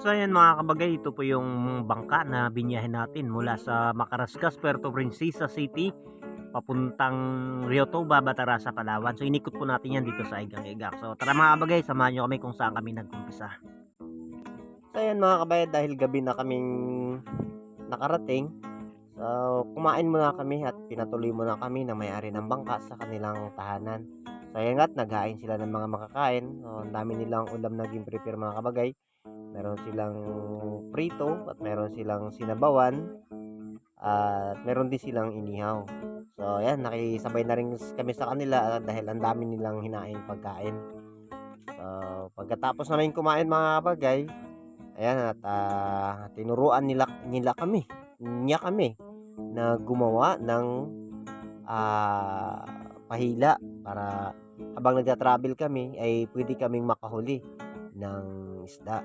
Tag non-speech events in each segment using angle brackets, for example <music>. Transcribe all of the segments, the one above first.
So ayan mga kabagay, ito po yung bangka na binyahin natin mula sa Macarascas, Puerto Princesa City papuntang Rio Toba, Batarasa, Palawan. So inikot po natin yan dito sa Igang Igak. So tara mga kabagay, samahan nyo kami kung saan kami nagkumpisa. So ayan mga kabagay, dahil gabi na kaming nakarating, so kumain muna kami at pinatuloy muna kami na may-ari ng bangka sa kanilang tahanan. So ayan nga't naghain sila ng mga makakain. So ang dami nilang ulam na prepare mga kabagay. Meron silang prito at meron silang sinabawan at meron din silang inihaw. So ayan, nakisabay na rin kami sa kanila ah, dahil ang dami nilang hinaing pagkain. So pagkatapos namin kumain mga kabagay, ayan at ah, tinuruan nila nila kami, niya kami na gumawa ng ah, pahila para habang nagta-travel kami ay pwede kaming makahuli ng isda.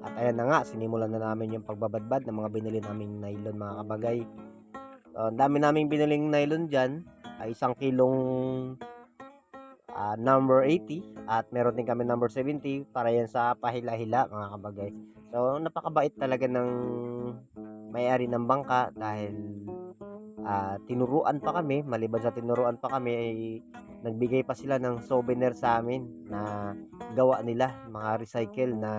At ayan na nga, sinimulan na namin yung pagbabadbad ng mga binili naming nylon mga kabagay. Ang dami naming biniling nylon dyan ay isang kilong ah, number 80 at meron din kami number 70 para yan sa pahila-hila mga kabagay. So napakabait talaga ng may-ari ng bangka dahil ah, tinuruan pa kami, maliban sa tinuruan pa kami ay nagbigay pa sila ng souvenir sa amin na gawa nila, mga recycle na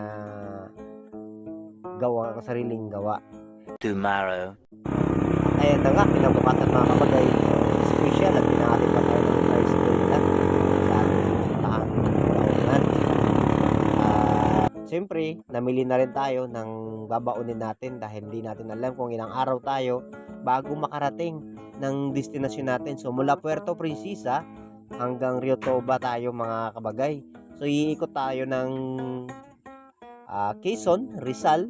gawa, sariling gawa. tomorrow. Ayan na nga, kinabukasan mga kabagay, special at pinangatin pa tayo ng tricycle nila sa ating tahanan. At siyempre, namili na rin tayo ng babaunin natin dahil hindi natin alam kung ilang araw tayo bago makarating ng destinasyon natin. So mula Puerto Princesa hanggang Rio Toba tayo mga kabagay. So iikot tayo ng ah, Quezon, Rizal,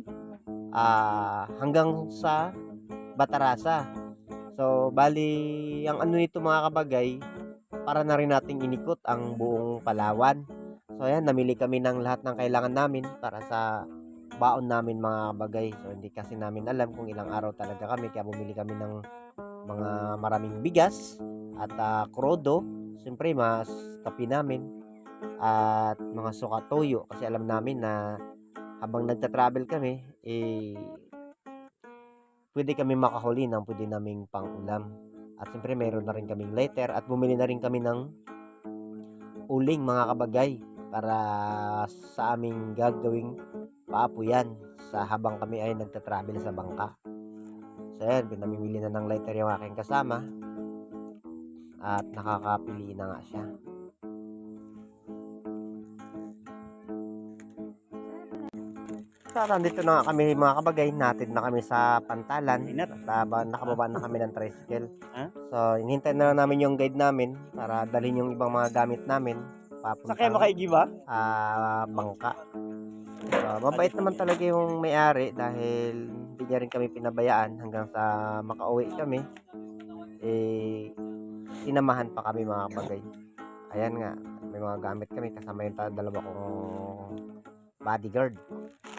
ah, hanggang sa Batarasa. So, bali, ang ano nito mga kabagay, para na rin nating inikot ang buong Palawan. So, ayan, namili kami ng lahat ng kailangan namin para sa baon namin mga kabagay. So, hindi kasi namin alam kung ilang araw talaga kami, kaya bumili kami ng mga maraming bigas at ah, krodo. Siyempre, mas kape namin at mga suka toyo kasi alam namin na habang nagta-travel kami, eh, pwede kami makahuli ng pwede naming pang-ulam. At siyempre meron na rin kaming letter at bumili na rin kami ng uling mga kabagay para sa aming gagawing paapuyan sa habang kami ay nagta-travel sa bangka. So ayan, pinamimili na ng letter yung aking kasama at nakakapili na nga siya. So, nandito na nga kami mga kabagay. Natin na kami sa pantalan. At uh, nakababa na kami ng tricycle. So, hinihintay na lang namin yung guide namin para dalhin yung ibang mga gamit namin. Papunta Sakay mo kay Giba? ah, bangka. So, mabait naman talaga yung may-ari dahil hindi niya rin kami pinabayaan hanggang sa makauwi kami. Eh, sinamahan pa kami mga kabagay. Ayan nga, may mga gamit kami kasama yung dalawa kong bodyguard.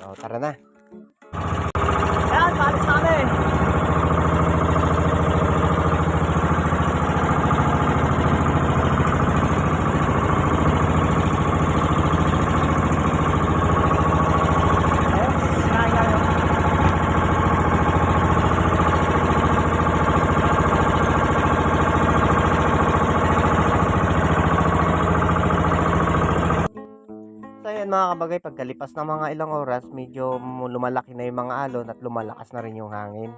So, tara na. Yan, palis na kami. So kabagay, pagkalipas ng mga ilang oras, medyo lumalaki na yung mga alon at lumalakas na rin yung hangin.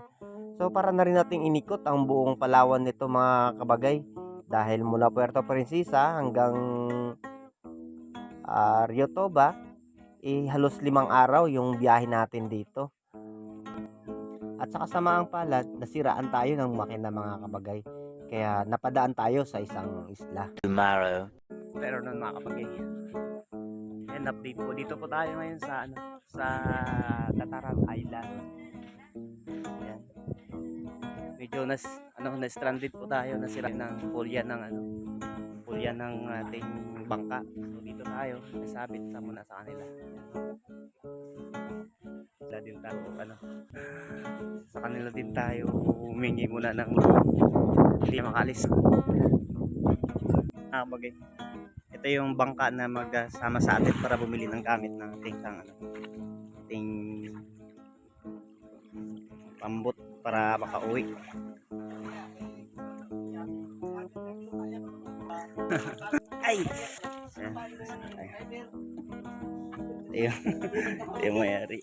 So para na rin nating inikot ang buong Palawan nito mga kabagay. Dahil mula Puerto Princesa hanggang ah, Rio Toba, eh, halos limang araw yung biyahe natin dito. At sa kasamaang palad, nasiraan tayo ng makina mga kabagay. Kaya napadaan tayo sa isang isla. Tomorrow. Pero nun mga kapagay. Yan, update po. Dito po tayo ngayon sa ano, sa Dataran Island. Yan. Medyo nas ano na stranded po tayo na sila ng pulya ng ano pulya ng ating bangka. So dito tayo nasabit sa muna sa kanila. Sila din tayo ano sa kanila din tayo humingi muna ng hindi makalis. Ah, bagay. Ito yung bangka na magsama sa atin para bumili ng gamit ng ating sang ano, ating pambot para makauwi. <laughs> Ay! Ayun. Ayun mayari.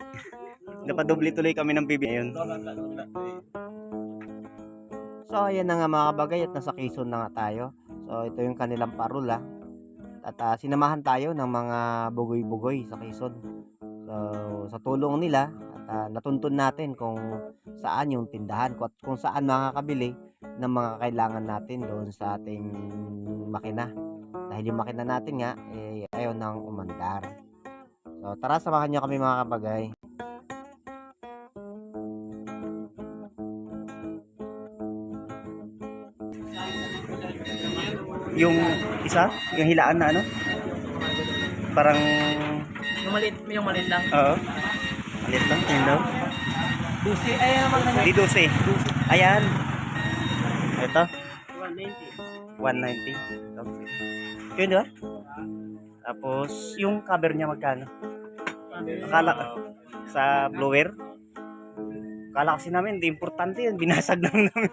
Napadoble tuloy kami ng bibi ngayon. So ayan na nga mga kabagay at nasa Quezon na nga tayo. So ito yung kanilang parula. At ah, sinamahan tayo ng mga bugoy-bugoy sa Quezon. So sa tulong nila at ah, natuntun natin kung saan yung tindahan at kung saan makakabili ng mga kailangan natin doon sa ating makina. Dahil yung makina natin nga eh, ayaw nang umandar. So tara samahan niyo kami mga kabagay. Yung isa, yung hilaan na ano? Parang, Yung maliit, yung maliit lang. oo. Malit lang, yun daw. Dusi, ay naman na Di 12. Ayan. Ito, 190. 190. Ito. Yun, di ba? Tapos, yung cover niya magkano? Akala, sa blower. Akala kasi namin, hindi importante yun. Binasag lang <laughs> namin.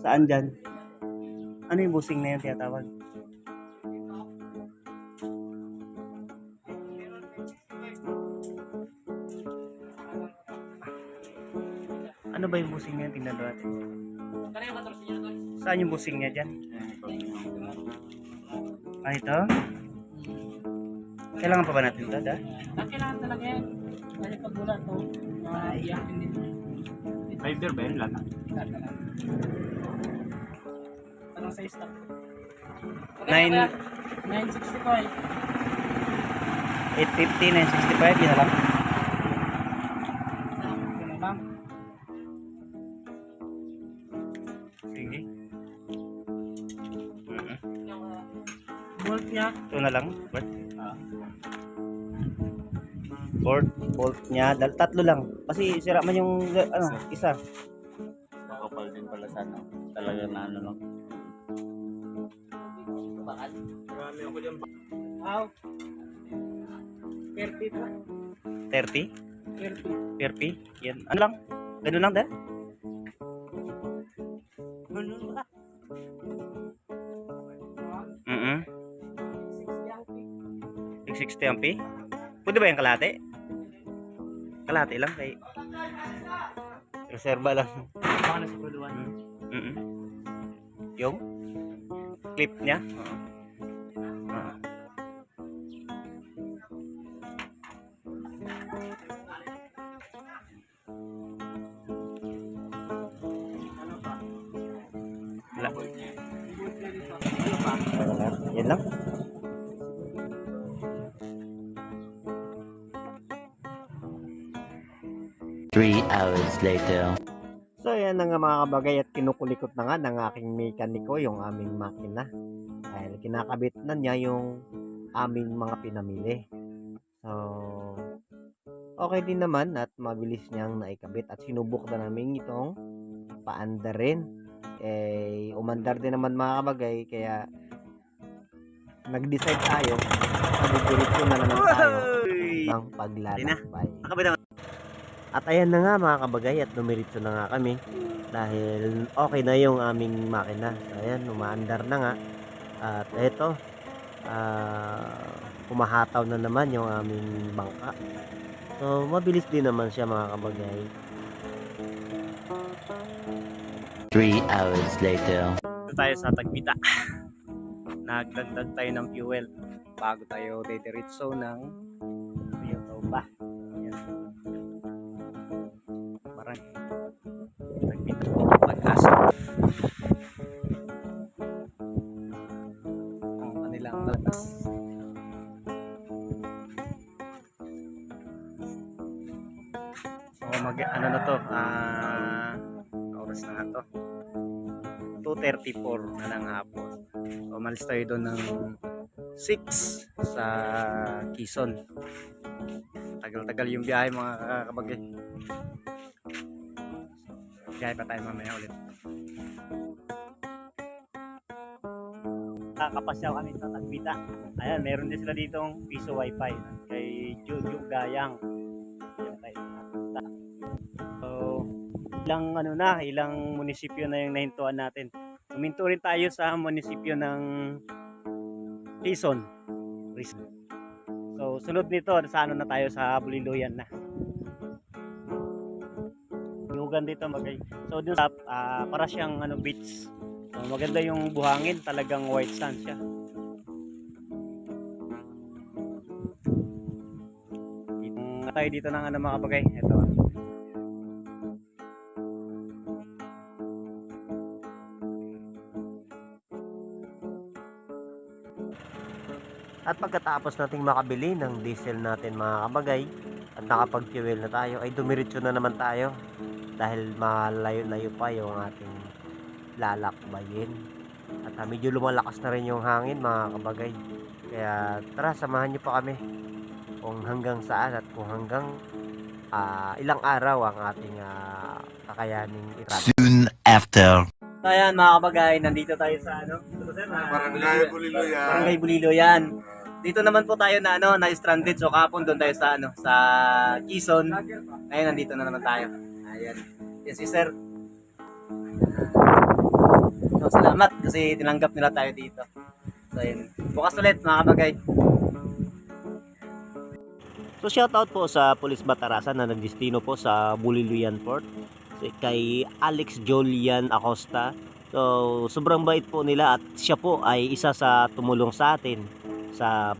Saan dyan? Ano yung busing na yun tinatawag? Ano ba yung busing na yun? Tingnan natin. Kaya yung 14 niya doon. Saan yung busing niya dyan? Ah, ito? Kailangan pa ba natin ito, da? Ang kailangan talaga yan. Kasi pag wala to, maiyakin din. Fiber ba yun lahat? Anong size na? Nine- 965. 850, 965, yun na lang. Lang. Sige. Uh, bolt niya, Ito na lang. Bert. Bolt, bolt niya. Dal tatlo lang. Kasi sira man yung ano, isa. Makapal din pala sana. Talaga na ano lang. Aw. 30 to. 30? 30. 30? Yan. Ano lang? Ganun lang, da? Ganun ba? Mm 60 ang pick. 660 ang. Pwede ba yung kalate? Kalate lang kay reserva lang. Baka na sa puluan. Mm Yung clip niya. Wala. Wala. Yan lang. Three hours later. So yan na nga mga kabagay at kinukulikot na nga ng aking mekaniko yung aming makina. Dahil kinakabit na niya yung aming mga pinamili. So okay din naman at mabilis niyang naikabit at sinubok na namin itong paandar rin. Eh umandar din naman mga kabagay kaya nag-decide tayo na na naman tayo ng paglalakbay. At ayan na nga mga kabagay at dumiritso na nga kami dahil okay na yung aming makina. So ayan, umaandar na nga. At eto, ah, kumahataw na naman yung aming bangka. So mabilis din naman siya mga kabagay. Three hours later. Tayo sa Tagpita. <laughs> Nagdagdag tayo ng fuel bago tayo didiretso ng Parang Tagpita pag-asa. Ang kanilang latas. So mag ano na to? Ah, oras na nga to. 2.34 na ng hapon. So, umalis tayo doon ng 6 sa Quezon. Tagal-tagal yung biyahe mga kabagay. Biyahe pa tayo mamaya ulit. Nakakapasyaw kami sa Tagbita. Ayan, meron din sila ditong piso wifi kay Jojo Gayang. Ayan, So, ilang ano na, ilang munisipyo na yung nahintuan natin. Huminto rin tayo sa munisipyo ng Quezon. So, sunod nito, sa ano na tayo sa Buliloyan na. Yugan dito magay. So, dun sa, ah, para siyang ano, beach. So, maganda yung buhangin, talagang white sand siya. Itong tayo dito ng ano mga kabagay. Ito. At pagkatapos nating makabili ng diesel natin mga kabagay at nakapag-fuel na tayo ay dumiretso na naman tayo dahil malayo-layo pa yung ating lalakbayin. At ah, medyo lumalakas na rin yung hangin mga kabagay. Kaya tara samahan niyo pa kami kung hanggang saan at kung hanggang ah, ilang araw ang ating ah, kakayaning itravel. Soon after. So ayan mga kabagay, nandito tayo sa ano? Sir, na- Barangay Buliloyan. Barangay Bulilo yan. Dito naman po tayo na ano, na stranded so kapon doon tayo sa ano, sa Quezon. Ngayon nandito na naman tayo. Ayan. Yes, si sir. So, salamat kasi tinanggap nila tayo dito. So, ayun. Bukas ulit mga kabagay. So shoutout po sa Police Batarasan na nagdestino po sa Buliluyan Port Si- kay Alex Jolian Acosta. So sobrang bait po nila at siya po ay isa sa tumulong sa atin sa